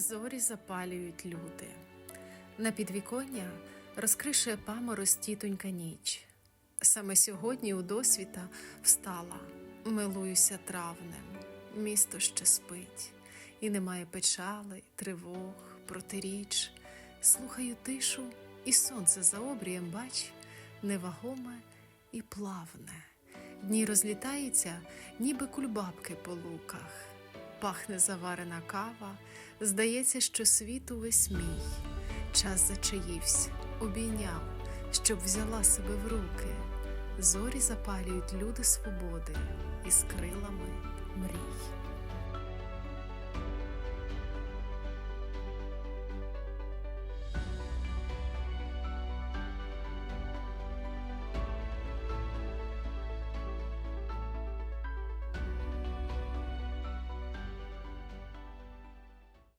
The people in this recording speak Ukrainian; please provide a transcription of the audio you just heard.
Зорі запалюють люди. На підвіконня розкришує паморость тітонька ніч. Саме сьогодні у досвіта встала, милуюся травнем. Місто ще спить, і немає печали, тривог, протиріч. Слухаю тишу, і сонце за обрієм, бач, невагоме і плавне. Дні розлітаються, ніби кульбабки по луках. Пахне заварена кава, здається, що світ увесь мій. Час зачаївся, обійняв, щоб взяла себе в руки. Зорі запалюють люди свободи із крилами.